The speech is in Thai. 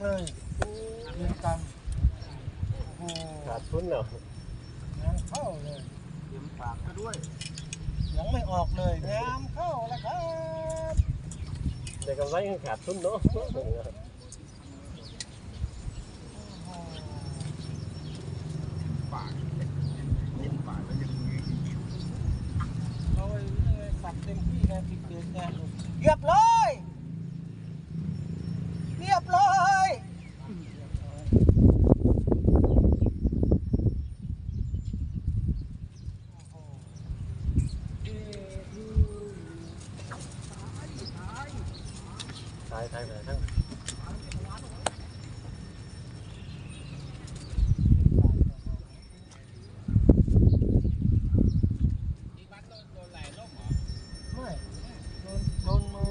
เลยเรียนกันโอ้โหขาดทุนแล้วงานเข้าเลยเตรียมฝากก็ด้วย ยังไม่ออกเลยงามเข้าแล้วครับแต่กำไรขาดทุนเนาะฝากเต็มฝากแล้วยังมีเราไอ้นี่ไงสับเต็มที่ไงผิดเดือนไงเรียบร้อยเรียบร้อยโอ้โหเอ๊ะดู ตายตายไปทั้งไม่โดนโดนมื